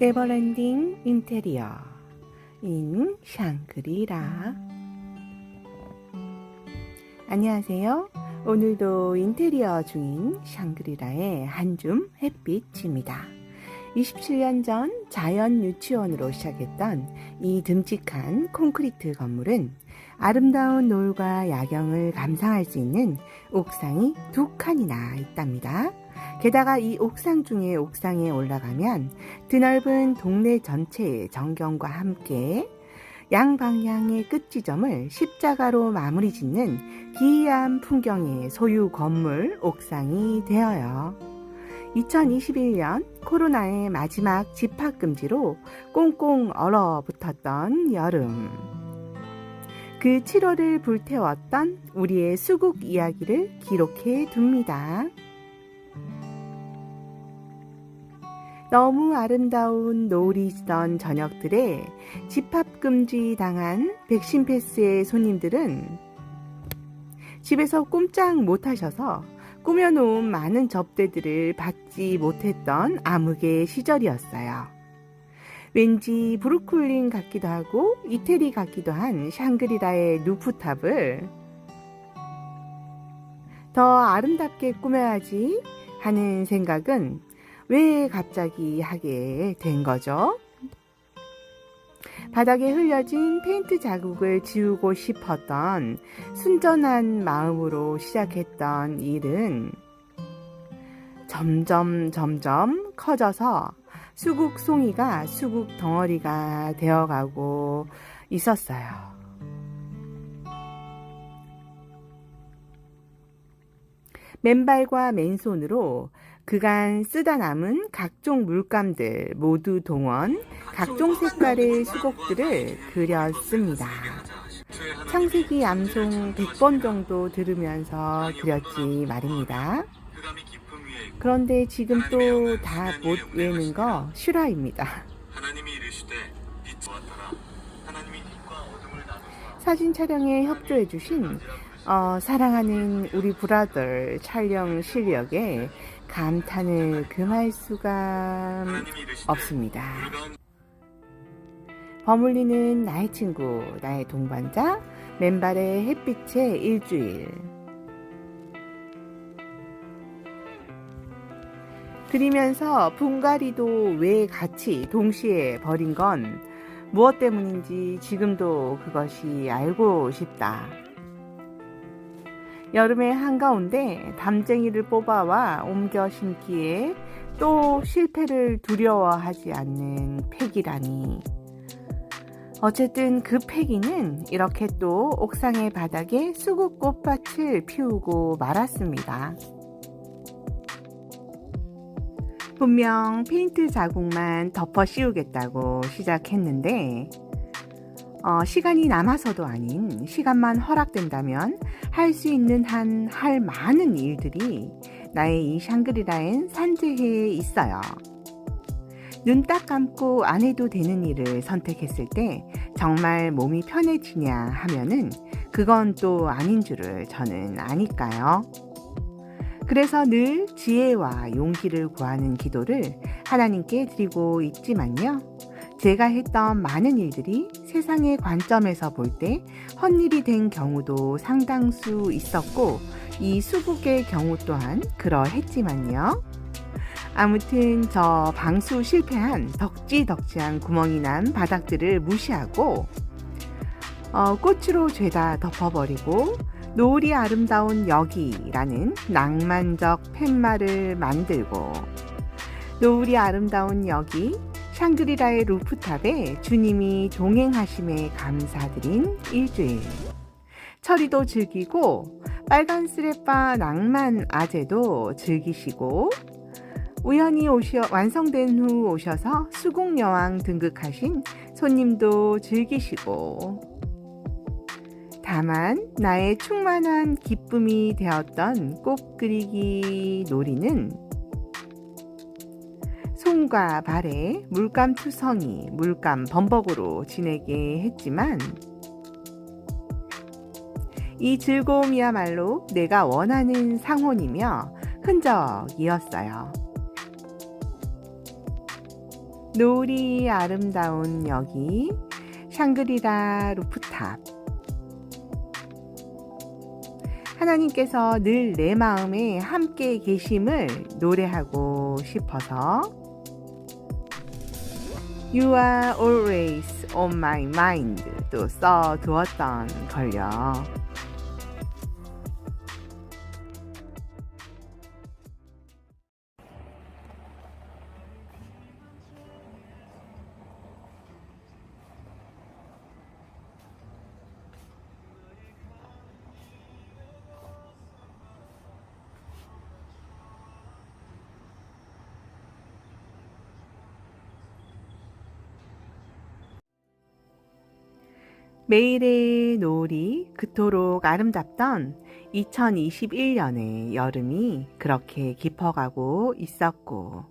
네버랜딩 인테리어 인 샹그리라 안녕하세요. 오늘도 인테리어 중인 샹그리라의 한줌 햇빛입니다. 27년 전 자연 유치원으로 시작했던 이 듬직한 콘크리트 건물은 아름다운 노을과 야경을 감상할 수 있는 옥상이 두 칸이나 있답니다. 게다가 이 옥상 중에 옥상에 올라가면 드넓은 동네 전체의 전경과 함께 양방향의 끝지점을 십자가로 마무리 짓는 기이한 풍경의 소유 건물 옥상이 되어요. 2021년 코로나의 마지막 집합금지로 꽁꽁 얼어붙었던 여름. 그 7월을 불태웠던 우리의 수국 이야기를 기록해 둡니다. 너무 아름다운 노을이 지던 저녁들에 집합금지 당한 백신 패스의 손님들은 집에서 꼼짝 못하셔서 꾸며놓은 많은 접대들을 받지 못했던 암흑의 시절이었어요. 왠지 브루클린 같기도 하고 이태리 같기도 한 샹그리라의 루프탑을 더 아름답게 꾸며야지 하는 생각은 왜 갑자기 하게 된 거죠? 바닥에 흘려진 페인트 자국을 지우고 싶었던 순전한 마음으로 시작했던 일은 점점 점점 커져서 수국 송이가 수국 덩어리가 되어가고 있었어요. 맨발과 맨손으로 그간 쓰다 남은 각종 물감들 모두 동원 각종 색깔의 수국들을 그렸습니다. 창세기 암송 100번 정도 들으면서 그렸지 말입니다. 그런데 지금 또 다 못 외는 거 실화입니다. 사진 촬영에 협조해 주신 어, 사랑하는 우리 브라더 촬영 실력에 감탄을 금할 수가 없습니다. 버물리는 나의 친구, 나의 동반자, 맨발의 햇빛의 일주일. 그리면서 분갈이도 왜 같이 동시에 버린 건 무엇 때문인지 지금도 그것이 알고 싶다. 여름의 한가운데 담쟁이를 뽑아와 옮겨 심기에 또 실패를 두려워하지 않는 패기라니. 어쨌든 그 패기는 이렇게 또 옥상의 바닥에 수국 꽃밭을 피우고 말았습니다. 분명 페인트 자국만 덮어 씌우겠다고 시작했는데, 어, 시간이 남아서도 아닌 시간만 허락된다면 할 수 있는 한 할 많은 일들이 나의 이 샹그리라엔 산재해에 있어요. 눈 딱 감고 안 해도 되는 일을 선택했을 때 정말 몸이 편해지냐 하면은 그건 또 아닌 줄을 저는 아니까요. 그래서 늘 지혜와 용기를 구하는 기도를 하나님께 드리고 있지만요. 제가 했던 많은 일들이 세상의 관점에서 볼 때 헛일이 된 경우도 상당수 있었고, 이 수국의 경우 또한 그러했지만요. 아무튼 저 방수 실패한 덕지덕지한 구멍이 난 바닥들을 무시하고, 어, 꽃으로 죄다 덮어버리고, 노을이 아름다운 여기라는 낭만적 팻말을 만들고, 노을이 아름다운 여기, 샹그리라의 루프탑에 주님이 동행하심에 감사드린 일주일. 철이도 즐기고 빨간 쓰레빠 낭만 아재도 즐기시고 우연히 오셔 완성된 후 오셔서 수국 여왕 등극하신 손님도 즐기시고 다만 나의 충만한 기쁨이 되었던 꽃 그리기 놀이는 손과 발에 물감 투성이, 물감 범벅으로 지내게 했지만 이 즐거움이야말로 내가 원하는 상혼이며 흔적이었어요. 노을이 아름다운 여기 샹그리라 루프탑 하나님께서 늘 내 마음에 함께 계심을 노래하고 싶어서 You are always on my mind 또 써두었던 걸요. 매일의 노을이 그토록 아름답던 2021년의 여름이 그렇게 깊어가고 있었고,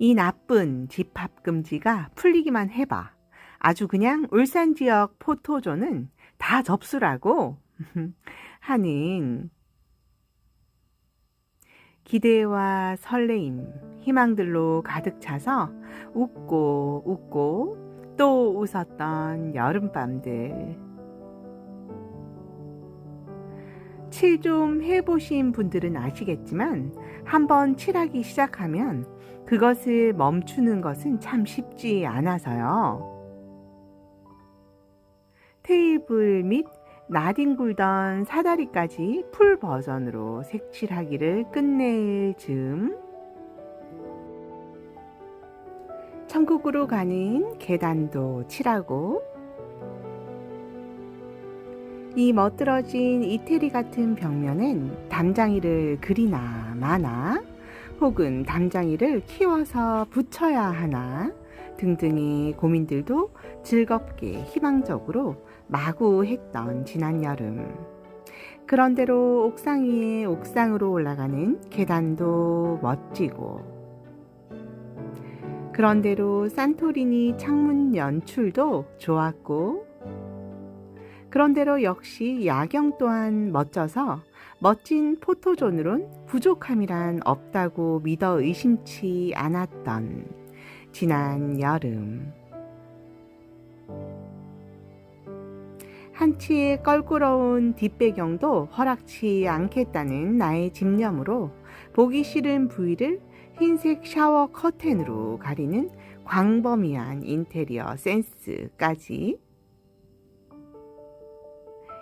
이 나쁜 집합 금지가 풀리기만 해봐. 아주 그냥 울산 지역 포토존은 다 접수라고 하는 기대와 설레임, 희망들로 가득 차서 웃고 웃고 또 웃었던 여름밤들. 칠 좀 해보신 분들은 아시겠지만 한번 칠하기 시작하면 그것을 멈추는 것은 참 쉽지 않아서요. 테이블 및 나뒹굴던 사다리까지 풀 버전으로 색칠하기를 끝낼 즈음 천국으로 가는 계단도 칠하고 이 멋들어진 이태리 같은 벽면엔 담장이를 그리나 마나 혹은 담장이를 키워서 붙여야 하나 등등의 고민들도 즐겁게 희망적으로 마구 했던 지난 여름. 그런대로 옥상 위에 옥상으로 올라가는 계단도 멋지고 그런대로 산토리니 창문 연출도 좋았고 그런대로 역시 야경 또한 멋져서 멋진 포토존으론 부족함이란 없다고 믿어 의심치 않았던 지난 여름. 한치의 껄끄러운 뒷배경도 허락치 않겠다는 나의 집념으로 보기 싫은 부위를 흰색 샤워 커튼으로 가리는 광범위한 인테리어 센스까지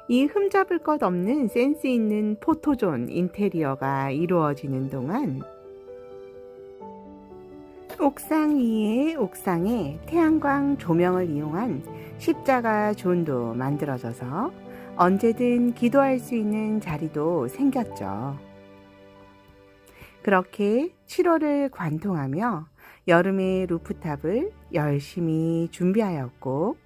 이 흠잡을 것 없는 센스 있는 포토존 인테리어가 이루어지는 동안 옥상 위에 옥상에 태양광 조명을 이용한 십자가 존도 만들어져서 언제든 기도할 수 있는 자리도 생겼죠. 그렇게 7월을 관통하며 여름의 루프탑을 열심히 준비하였고,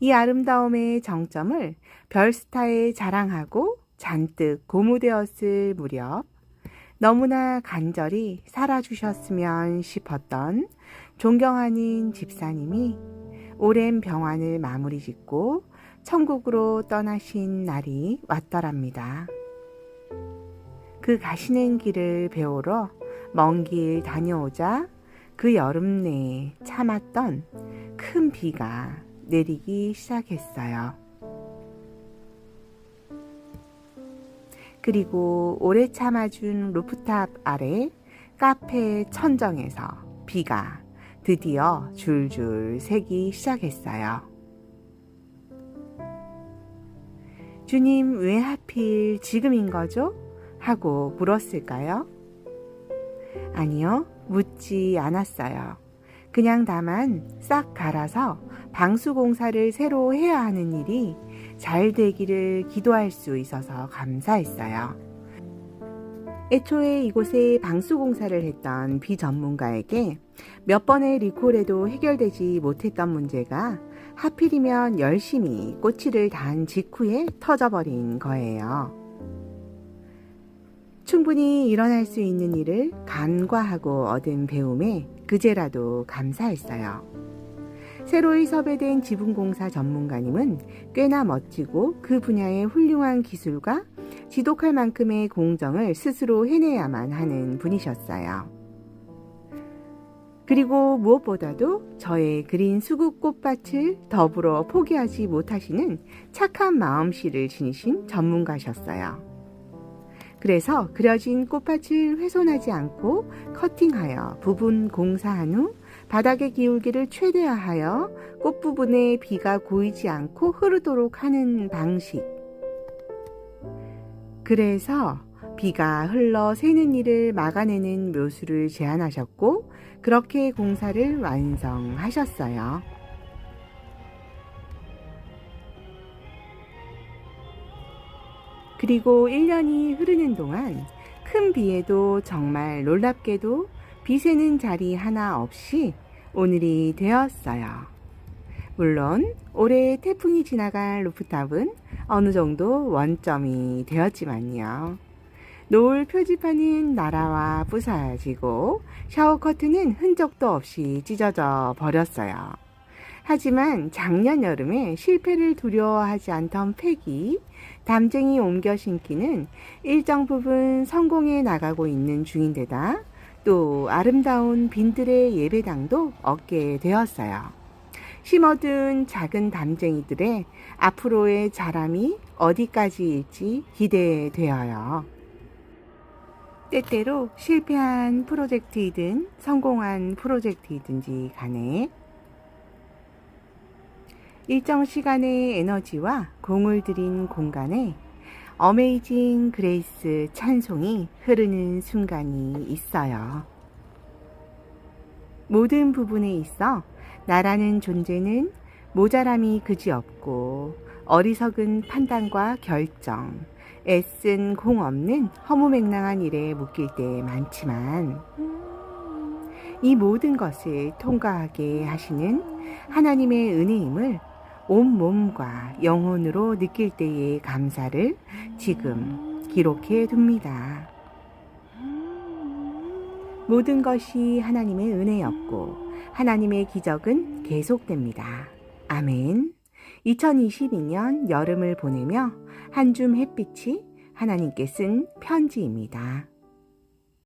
이 아름다움의 정점을 별스타에 자랑하고 잔뜩 고무되었을 무렵, 너무나 간절히 살아주셨으면 싶었던 존경하는 집사님이 오랜 병환을 마무리 짓고 천국으로 떠나신 날이 왔더랍니다. 그 가시는 길을 배우러 먼 길 다녀오자 그 여름 내에 참았던 큰 비가 내리기 시작했어요. 그리고 오래 참아준 루프탑 아래 카페 천정에서 비가 드디어 줄줄 새기 시작했어요. 주님, 왜 하필 지금인 거죠? 하고 물었을까요? 아니요, 묻지 않았어요. 그냥 다만 싹 갈아서 방수 공사를 새로 해야 하는 일이 잘 되기를 기도할 수 있어서 감사했어요. 애초에 이곳에 방수 공사를 했던 비전문가에게 몇 번의 리콜에도 해결되지 못했던 문제가 하필이면 열심히 꼬치를 단 직후에 터져버린 거예요. 충분히 일어날 수 있는 일을 간과하고 얻은 배움에 그제라도 감사했어요. 새로이 섭외된 지분공사 전문가님은 꽤나 멋지고 그 분야의 훌륭한 기술과 지독할 만큼의 공정을 스스로 해내야만 하는 분이셨어요. 그리고 무엇보다도 저의 그린 수국 꽃밭을 더불어 포기하지 못하시는 착한 마음씨를 지니신 전문가셨어요. 그래서 그려진 꽃밭을 훼손하지 않고 커팅하여 부분 공사한 후 바닥의 기울기를 최대화하여 꽃 부분에 비가 고이지 않고 흐르도록 하는 방식. 그래서 비가 흘러 새는 일을 막아내는 묘수를 제안하셨고 그렇게 공사를 완성하셨어요. 그리고 1년이 흐르는 동안 큰 비에도 정말 놀랍게도 비 새는 자리 하나 없이 오늘이 되었어요. 물론 올해 태풍이 지나갈 루프탑은 어느 정도 원점이 되었지만요. 노을 표지판은 날아와 부사지고 샤워 커튼은 흔적도 없이 찢어져 버렸어요. 하지만 작년 여름에 실패를 두려워하지 않던 팩이 담쟁이 옮겨 신기는 일정 부분 성공해 나가고 있는 중인데다 또 아름다운 빈들의 예배당도 얻게 되었어요. 심어둔 작은 담쟁이들의 앞으로의 자람이 어디까지일지 기대되어요. 때때로 실패한 프로젝트이든 성공한 프로젝트이든지 간에 일정 시간의 에너지와 공을 들인 공간에 어메이징 그레이스 찬송이 흐르는 순간이 있어요. 모든 부분에 있어 나라는 존재는 모자람이 그지없고 어리석은 판단과 결정, 애쓴 공 없는 허무맹랑한 일에 묶일 때 많지만 이 모든 것을 통과하게 하시는 하나님의 은혜임을 온 몸과 영혼으로 느낄 때의 감사를 지금 기록해 둡니다. 모든 것이 하나님의 은혜였고 하나님의 기적은 계속됩니다. 아멘. 2022년 여름을 보내며 한줌 햇빛이 하나님께 쓴 편지입니다.